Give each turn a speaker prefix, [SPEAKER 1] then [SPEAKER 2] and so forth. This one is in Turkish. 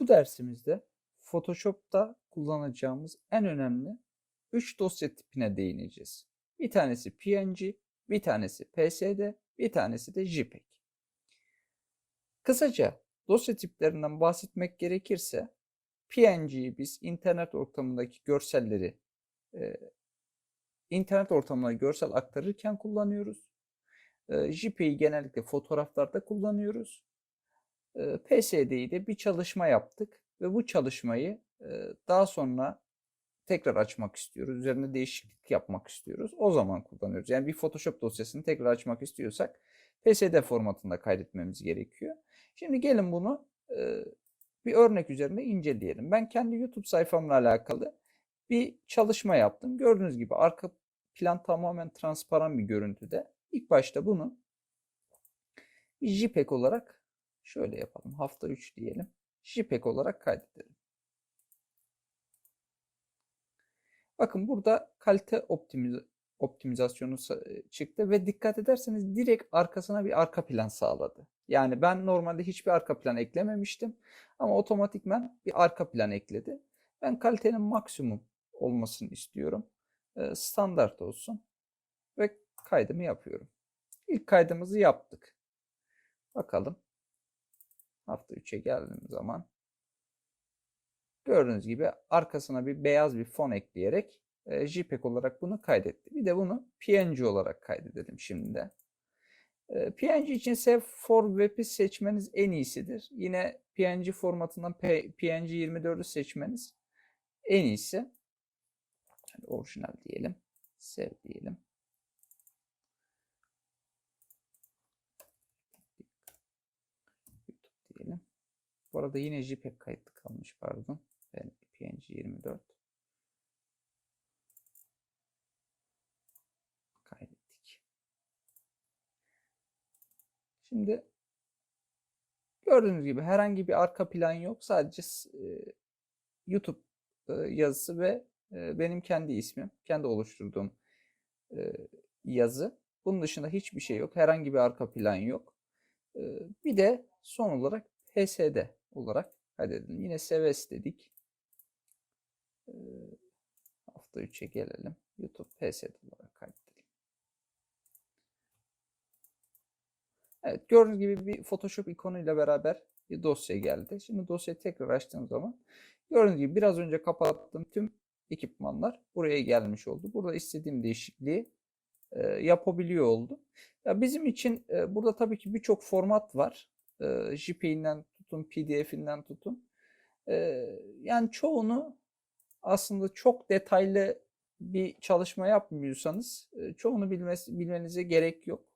[SPEAKER 1] Bu dersimizde Photoshop'ta kullanacağımız en önemli 3 dosya tipine değineceğiz. Bir tanesi PNG, bir tanesi PSD, bir tanesi de JPEG. Kısaca dosya tiplerinden bahsetmek gerekirse PNG'yi biz internet ortamındaki görselleri e, internet ortamına görsel aktarırken kullanıyoruz. E, JPEG'i genellikle fotoğraflarda kullanıyoruz. E, PSD'yi de bir çalışma yaptık ve bu çalışmayı daha sonra tekrar açmak istiyoruz. Üzerinde değişiklik yapmak istiyoruz. O zaman kullanıyoruz. Yani bir Photoshop dosyasını tekrar açmak istiyorsak PSD formatında kaydetmemiz gerekiyor. Şimdi gelin bunu bir örnek üzerinde inceleyelim. Ben kendi YouTube sayfamla alakalı bir çalışma yaptım. Gördüğünüz gibi arka plan tamamen transparan bir görüntüde. İlk başta bunu JPEG olarak şöyle yapalım. Hafta 3 diyelim. JPEG olarak kaydedelim. Bakın burada kalite optimiz optimizasyonu sa- çıktı ve dikkat ederseniz direkt arkasına bir arka plan sağladı. Yani ben normalde hiçbir arka plan eklememiştim ama otomatikman bir arka plan ekledi. Ben kalitenin maksimum olmasını istiyorum. Ee, Standart olsun ve kaydımı yapıyorum. İlk kaydımızı yaptık. Bakalım. Hafta 3'e geldiğim zaman gördüğünüz gibi arkasına bir beyaz bir fon ekleyerek e, JPEG olarak bunu kaydetti. Bir de bunu PNG olarak kaydedelim şimdi de. E, PNG için Save for Web'i seçmeniz en iyisidir. Yine PNG formatından PNG 24'ü seçmeniz en iyisi. Hadi orijinal diyelim. Save diyelim. YouTube diyelim. Bu arada yine JPEG kayıtlı kalmış pardon. Ben PNG 24 kaydettik. Şimdi gördüğünüz gibi herhangi bir arka plan yok. Sadece e, YouTube e, yazısı ve e, benim kendi ismim, kendi oluşturduğum e, yazı. Bunun dışında hiçbir şey yok. Herhangi bir arka plan yok. E, bir de son olarak PSD olarak kaydedelim. Yine Seves dedik. Ee, hafta 3'e gelelim. YouTube PSD olarak kaydedelim. Evet gördüğünüz gibi bir Photoshop ikonuyla beraber bir dosya geldi. Şimdi dosyayı tekrar açtığım zaman gördüğünüz gibi biraz önce kapattığım tüm ekipmanlar buraya gelmiş oldu. Burada istediğim değişikliği e, yapabiliyor oldum. Ya bizim için e, burada tabii ki birçok format var. E, JPEG'inden tutun, PDF'inden tutun. E, yani çoğunu aslında çok detaylı bir çalışma yapmıyorsanız çoğunu bilmesi, bilmenize gerek yok.